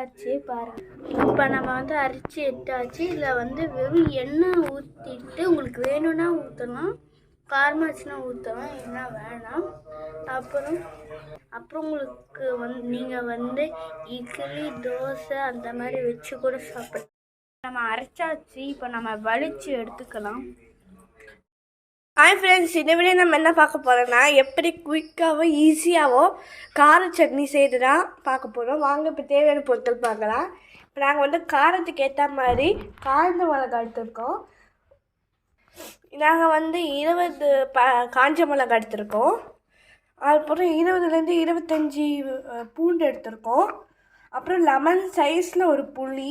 ஆச்சு பாருங்க. இப்போ நம்ம வந்து அரிச்சு எடுத்தாச்சு. இதில் வந்து வெறும் எண்ணெய் ஊற்றிட்டு உங்களுக்கு வேணும்னா ஊற்றலாம் காரமாச்சுன்னா ஊற்றலாம் என்ன வேணாம். அப்புறம் அப்புறம் உங்களுக்கு வந்து நீங்கள் வந்து இட்லி தோசை அந்த மாதிரி வச்சு கூட சாப்பிடலாம். நம்ம அரைச்சாச்சு. இப்போ நம்ம வலிச்சு எடுத்துக்கலாம். ஹாய் ஃப்ரெண்ட்ஸ் இந்த நம்ம என்ன பார்க்க போகிறோம்னா எப்படி குயிக்காகவும் ஈஸியாகவும் கார சட்னி செய்து தான் பார்க்க போகிறோம் வாங்க இப்போ தேவையான பொருட்கள் பார்க்கலாம். இப்போ நாங்கள் வந்து காரத்துக்கு ஏற்ற மாதிரி காய்ந்த மிளகா எடுத்திருக்கோம். நாங்கள் வந்து இருபது ப காஞ்ச மிளகா எடுத்திருக்கோம். அதுக்கப்புறம் இருபதுலேருந்து இருபத்தஞ்சி பூண்டு எடுத்திருக்கோம். அப்புறம் லெமன் சைஸில் ஒரு புளி.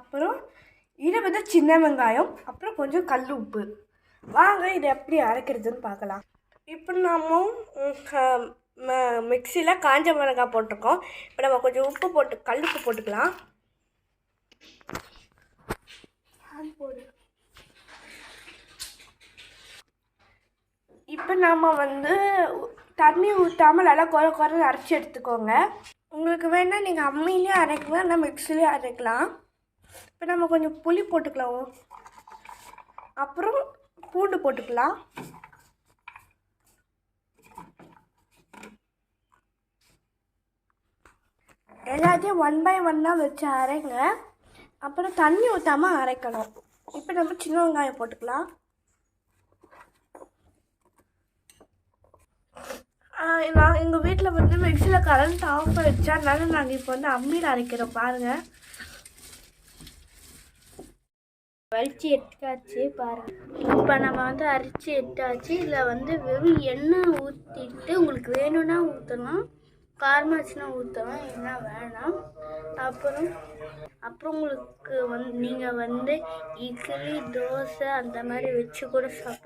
அப்புறம் இருபது சின்ன வெங்காயம். அப்புறம் கொஞ்சம் கல் உப்பு. வாங்க இதை எப்படி அரைக்கிறதுன்னு பார்க்கலாம். இப்போ நம்ம மிக்சியில் காஞ்ச மிளகாய் போட்டிருக்கோம். இப்போ நம்ம கொஞ்சம் உப்பு போட்டு கல் உப்பு போட்டுக்கலாம். போடு. இப்போ நம்ம வந்து தண்ணி ஊற்றாமல் நல்லா குறை குறை அரைச்சி எடுத்துக்கோங்க. உங்களுக்கு வேணால் நீங்கள் அம்மிலையும் அரைக்கலாம் இல்லை மிக்சிலையும் அரைக்கலாம். இப்போ நம்ம கொஞ்சம் புளி போட்டுக்கலாம். அப்புறம் பூண்டு போட்டுக்கலாம். எல்லாத்தையும் ஒன் பை ஒன்னாக வச்சு அரைங்க. அப்புறம் தண்ணி ஊற்றாமல் அரைக்கணும். இப்போ நம்ம சின்ன வெங்காயம் போட்டுக்கலாம். நான் எங்கள் வீட்டில் வந்து மிக்சியில் கரண்ட் ஆஃப் ஆயிடுச்சு. அதனால நாங்கள் இப்போ வந்து அம்மியில் அரைக்கிறோம். பாருங்கள் வலிச்சு எடுத்தாச்சு பாருங்க இப்போ நம்ம வந்து அரிச்சு எடுத்தாச்சு. இதில் வந்து வெறும் எண்ணெய் ஊற்றிட்டு உங்களுக்கு வேணும்னா ஊற்றலாம் காரமாச்சுன்னா ஊற்றலாம் என்ன வேணாம். அப்புறம் அப்புறம் உங்களுக்கு வந்து நீங்கள் வந்து இட்லி தோசை அந்த மாதிரி வச்சு கூட சாப்பிடலாம்.